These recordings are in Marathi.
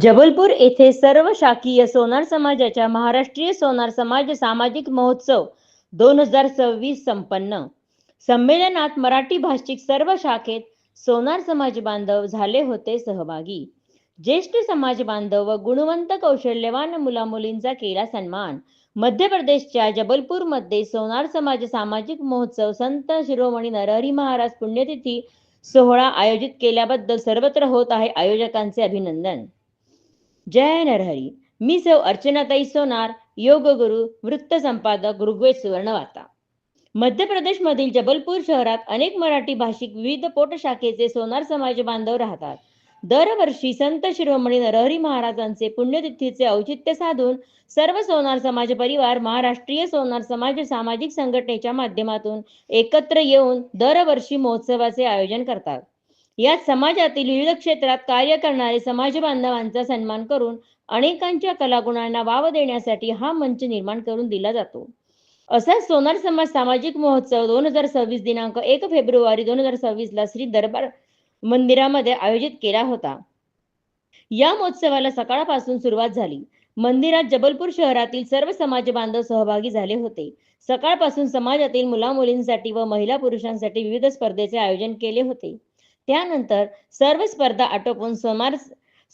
जबलपूर येथे सर्व शाखीय सोनार समाजाच्या महाराष्ट्रीय सोनार समाज सामाजिक महोत्सव दोन हजार सव्वीस संपन्न. संमेलनात मराठी भाषिक सर्व शाखेत सोनार समाज बांधव झाले होते सहभागी. ज्येष्ठ समाज बांधव व गुणवंत कौशल्यवान मुलामुलींचा केला सन्मान. मध्य प्रदेशच्या जबलपूरमध्ये सोनार समाज सामाजिक महोत्सव संत शिरोमणी नरहरी महाराज पुण्यतिथी सोहळा आयोजित केल्याबद्दल सर्वत्र होत आहे आयोजकांचे अभिनंदन. जय नरहरी. मी सौ अर्चनाताई सोनार योग गुरु वृत्त संपादक ऋग्वेद सुवर्णवाता मध्य प्रदेशमधील जबलपूर शहरात अनेक मराठी भाषिक विविध पोटशाखेचे सोनार समाज बांधव राहतात. दरवर्षी संत शिरोमणी नरहरी महाराजांचे पुण्यतिथीचे औचित्य साधून सर्व सोनार समाज परिवार महाराष्ट्रीय सोनार समाज सामाजिक संघटनेच्या माध्यमातून एकत्र येऊन दरवर्षी महोत्सवाचे आयोजन करतात. यात समाजातील विविध क्षेत्रात कार्य करणारे समाज बांधवांचा सन्मान करून अनेकांच्या कलागुणांना वाव देण्यासाठी हा मंच निर्माण करून दिला जातो. असा सोनार समाज सामाजिक महोत्सव दोन हजार सव्वीस दिनांक एक फेब्रुवारी दोन हजार सव्वीस ला श्री दरबार मंदिरामध्ये आयोजित केला होता. या महोत्सवाला सकाळपासून सुरुवात झाली. मंदिरात जबलपूर शहरातील सर्व समाज बांधव सहभागी झाले होते. सकाळपासून समाजातील मुलामुलींसाठी व महिला पुरुषांसाठी विविध स्पर्धेचे आयोजन केले होते. त्यानंतर सर्व स्पर्धा आटोपून सोनार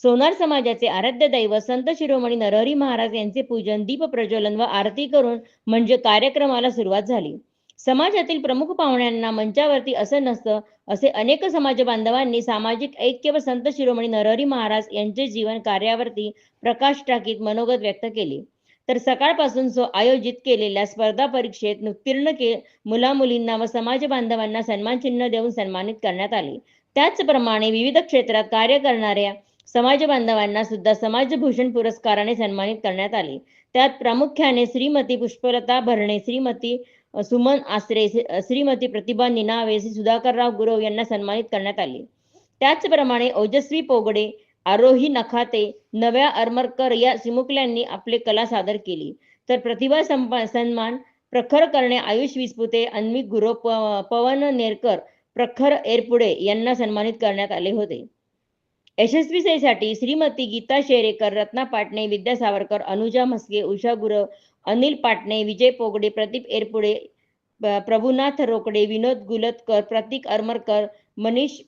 सोनार समाजाचे आराध्य दैव संत शिरोमणी नरहरी महाराज यांचे पूजन दीप प्रज्वलन व आरती करून म्हणजे कार्यक्रमाला सुरुवात झाली. समाजातील प्रमुख पाहुण्यांना मंचावरती असं नसतं असे अनेक समाज बांधवांनी सामाजिक ऐक्य व संत शिरोमणी नरहरी महाराज यांचे जीवन कार्यावरती प्रकाश टाकीत मनोगत व्यक्त केले. तर सकाळपासून सो आयोजित केलेल्या स्पर्धा परीक्षेत उत्तीर्ण के मुला मुलींना व समाज बांधवांना सन्मान चिन्ह देऊन सन्मानित करण्यात आले. त्याचप्रमाणे विविध क्षेत्रात कार्य करणाऱ्या समाज बांधवांना सुद्धा समाजभूषण पुरस्काराने सन्मानित करण्यात आले. त्यात प्रामुख्याने श्रीमती पुष्पलता भरणे श्रीमती सुमन आसरे श्रीमती प्रतिभा निनावे श्री सुधाकरराव गुरव यांना सन्मानित करण्यात आले. त्याचप्रमाणे ओजस्वी पोगडे आरोही नखाते नव्या अरमरकर या चिमुकल्यांनी आपले कला सादर केली. तर प्रतिभा सन्मान प्रखर करणे आयुष विस्पुते अन्विक गुरव पवन नेरकर प्रखर एरपुडे यांना सन्मानित करण्यात आले होते. यशस्वीतेसाठी श्रीमती गीता शेरेकर रत्ना पाटणे विद्या सावरकर अनुजा म्हस्के उषा गुरव अनिल पाटणे विजय पोगडे प्रदीप एरपुडे प्रभुनाथ रोकडे विनोद गुलतकर प्रतीक अरमरकर मनीष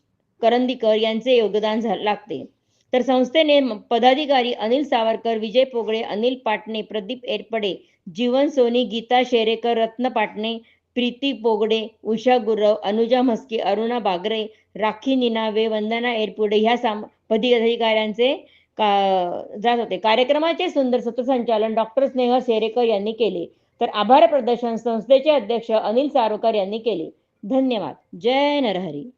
करंदीकर यांचे योगदान लागते. तर संस्थेने पदाधिकारी अनिल सावरकर विजय पोगळे अनिल पाटणे प्रदीप एरपडे जीवन सोनी गीता शेरेकर रत्न पाटणे प्रीती पोगडे उषा गुरव अनुजा म्हस्के अरुणा बागरे राखी निनावे वंदना एरपुडे ह्या साम पदाधिकाऱ्यांचे का जात होते. कार्यक्रमाचे सुंदर सूत्रसंचालन डॉक्टर स्नेह शेरेकर यांनी केले. तर आभार प्रदर्शन संस्थेचे अध्यक्ष अनिल सारोकर यांनी केले. धन्यवाद. जय नरहरी.